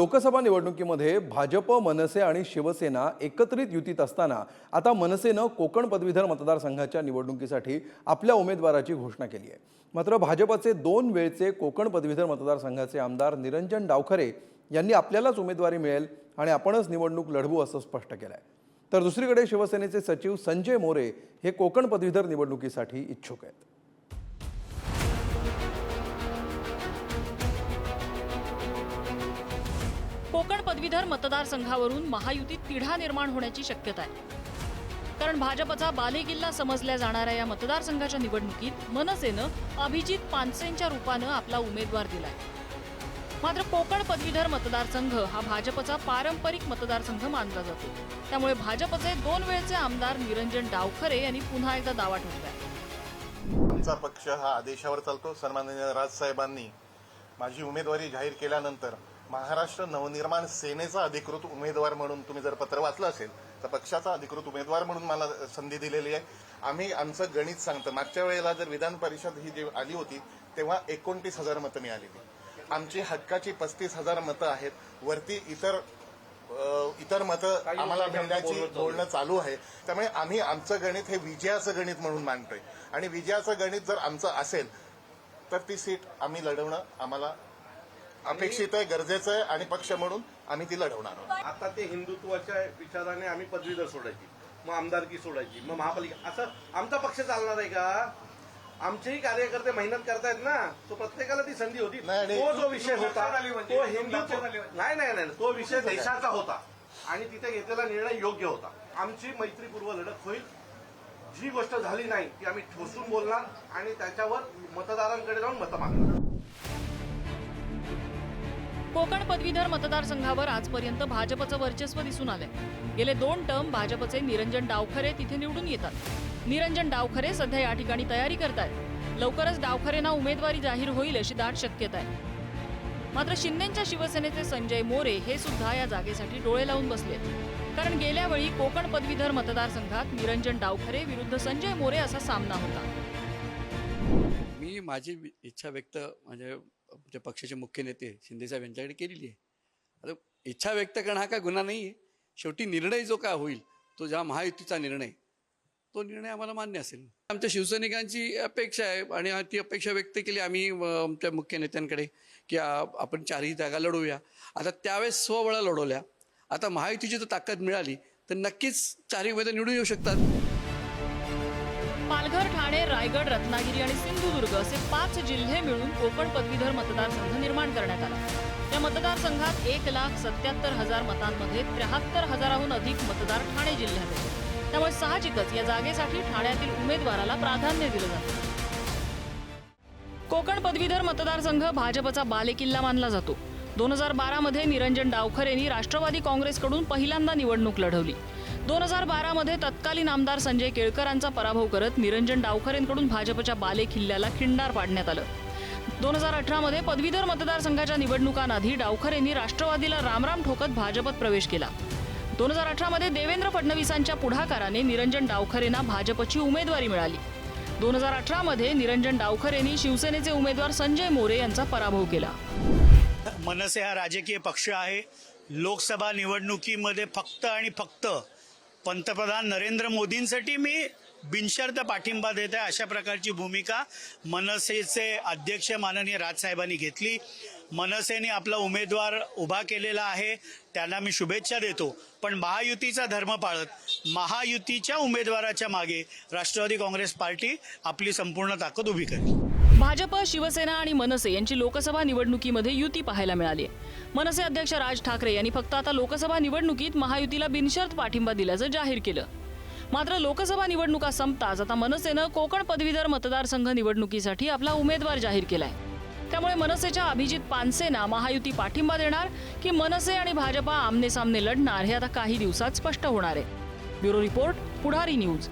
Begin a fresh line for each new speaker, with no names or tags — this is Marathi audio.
लोकसभा निवडणुकीमध्ये भाजप मनसे आणि शिवसेना एकत्रित युतीत असताना आता मनसेनं कोकण पदवीधर मतदारसंघाच्या निवडणुकीसाठी आपल्या उमेदवाराची घोषणा केली आहे. मात्र भाजपचे दोन वेळचे कोकण पदवीधर मतदारसंघाचे आमदार निरंजन डावखरे यांनी आपल्यालाच उमेदवारी मिळेल आणि आपणच निवडणूक लढवू असं स्पष्ट केलं आहे तर दुसरीकडे शिवसेनेचे सचिव संजय मोरे हे कोकण पदवीधर निवडणुकीसाठी इच्छुक आहेत.
कोकण पदवीधर मतदारसंघावरून महायुतीत तिढा निर्माण होण्याची शक्यता आहे. कारण भाजपचा बालेकिल्ला समजल्या जाणाऱ्या या मतदारसंघाच्या निवडणुकीत मनसेनं अभिजित पानसेंच्या रूपानं आपला उमेदवार दिलाय. मात्र कोकण पदवीधर मतदारसंघ हा भाजपचा पारंपरिक मतदारसंघ मानला जातो. त्यामुळे भाजपचे दोन वेळचे आमदार निरंजन डावखरे यांनी पुन्हा एकदा दावा ठोकलाय.
आमचा पक्ष हा आदेशावर चालतो. सन्माननीय राजसाहेबांनी माझी उमेदवारी जाहीर केल्यानंतर महाराष्ट्र नवनिर्माण सेनेचा अधिकृत उमेदवार म्हणून तुम्ही जर पत्र वाचलं असेल तर पक्षाचा अधिकृत उमेदवार म्हणून मला संधी दिलेली आहे. आम्ही आमचं गणित सांगतो. मागच्या वेळेला जर विधान परिषद ही जी आली होती तेव्हा एकोणतीस हजार मतं मिळालेली. आमची हक्काची पस्तीस हजार मतं आहेत. वरती इतर इतर मतं आम्हाला मिळण्याची बोलणं चालू आहे. त्यामुळे आम्ही आमचं गणित हे विजयाचं गणित म्हणून मानतोय आणि विजयाचं गणित जर आमचं असेल तर ती सीट आम्ही लढवणं आम्हाला अपेक्षित आहे गरजेचं आहे आणि पक्ष म्हणून आम्ही ती लढवणार आहोत.
आता ते हिंदुत्वाच्या विचाराने आम्ही पदवीधर सोडायची मग आमदारकी सोडायची मग महापालिका. असं आमचा पक्ष चालणार आहे का? आमचेही कार्यकर्ते मेहनत करतायत ना तो प्रत्येकाला ती संधी होती. तो जो विषय होता तो हिंदुत्व नाही नाही नाही तो विषय देशाचा होता. आणि तिथे घेतलेला निर्णय योग्य होता. आमची मैत्रीपूर्व लढत होईल. जी गोष्ट झाली नाही ती आम्ही ठोसून बोलणार आणि त्याच्यावर मतदारांकडे जाऊन मतं मागणार.
कोकण पदवीधर मतदारसंघावर आजपर्यंत भाजपचं वर्चस्व दिसून आलंय. गेले दोन टर्म भाजपचे निरंजन डावखरे तिथे निवडून येतात. निरंजन डावखरे सध्या या ठिकाणी तयारी करतायत. लवकरच डावखरेंना उमेदवारी जाहीर होईल अशी दाट शक्यता आहे मात्र शिंदेच्या शिवसेनेचे संजय मोरे हे सुद्धा या जागेसाठी डोळे लावून बसलेत. कारण गेल्या वेळी कोकण पदवीधर मतदारसंघात निरंजन डावखरे विरुद्ध संजय मोरे असा सामना होता.
मी माझी इच्छा व्यक्त म्हणजे आमच्या पक्षाचे मुख्य नेते शिंदेसाहेब यांच्याकडे केलेली आहे. आता इच्छा व्यक्त करणं हा काय गुन्हा नाही आहे. शेवटी निर्णय जो काय होईल तो ज्या महायुतीचा निर्णय तो निर्णय आम्हाला मान्य असेल. आमच्या शिवसैनिकांची अपेक्षा आहे आणि ती अपेक्षा व्यक्त केली आम्ही आमच्या मुख्य नेत्यांकडे की आपण चारही जागा लढवूया. आता त्यावेळेस स्वबळा लढवल्या. आता महायुतीची जर ताकद मिळाली तर नक्कीच चारही उमेदवार निवडून येऊ शकतात.
पालघर ठाणे रायगड रत्नागिरी आणि सिंधुदुर्ग असे पाच जिल्हे मिळून कोकण पदवीधर मतदारसंघ निर्माण करण्यात आला. या मतदारसंघात एक लाख सत्याहत्तर हजार मतांमध्ये त्र्याहत्तर हजाराहून अधिक मतदार ठाणे जिल्ह्यात आहेत. त्यामुळे साहजिकच या जागेसाठी ठाण्यातील उमेदवाराला प्राधान्य दिलं जातं. कोकण पदवीधर मतदारसंघ भाजपचा बालेकिल्ला मानला जातो. दोन हजार बारामध्ये निरंजन डावखर यांनी राष्ट्रवादी काँग्रेसकडून पहिल्यांदा निवडणूक लढवली. दोन हजार बारामध्ये तत्कालीन आमदार संजय केळकरांचा पराभव करत निरंजन डावखरेंकडून भाजपच्या बालेकिल्ल्याला खिंडार पाडण्यात आलं. दोन हजार अठरामध्ये पदवीधर मतदारसंघाच्या निवडणुकांआधी डावखर यांनी राष्ट्रवादीला रामराम ठोकत भाजपत प्रवेश केला. दोन हजार अठरामध्ये देवेंद्र फडणवीसांच्या पुढाकाराने निरंजन डावखरेंना भाजपची उमेदवारी मिळाली. दोन हजार अठरामध्ये निरंजन डावखर यांनी शिवसेनेचे उमेदवार संजय मोरे यांचा पराभव केला.
मनसे हा राजकीय पक्ष आहे. लोकसभा निवडणुकीमध्ये फक्त आणि फक्त पंतप्रधान नरेंद्र मोदींसाठी मी बिनशर्त पाठिंबा देत आहे अशा प्रकारची भूमिका मनसेचे अध्यक्ष माननीय राजसाहेबांनी घेतली. मनसेने आपला उमेदवार उभा केलेला आहे. त्यांना मी शुभेच्छा देतो. पण महायुतीचा धर्म पाळत महायुतीच्या उमेदवाराच्या मागे राष्ट्रवादी काँग्रेस पार्टी आपली संपूर्ण ताकद उभी करेल.
भाजप शिवसेना आणि मनसे यांची लोकसभा निवडणुकीमध्ये युती पाहायला मिळाली. आहे मनसे अध्यक्ष राज ठाकरे यांनी फक्त आता लोकसभा निवडणुकीत महायुतीला बिनशर्त पाठिंबा दिल्याचं जाहीर केलं. मात्र लोकसभा निवडणुका संपताच आता मनसेनं कोकण पदवीधर मतदारसंघ निवडणुकीसाठी आपला उमेदवार जाहीर केलाय. त्यामुळे मनसेच्या अभिजित पानसेना महायुती पाठिंबा देणार की मनसे आणि भाजपा आमने सामने लढणार हे आता काही दिवसात स्पष्ट होणार आहे. Bureau report Pudhari news.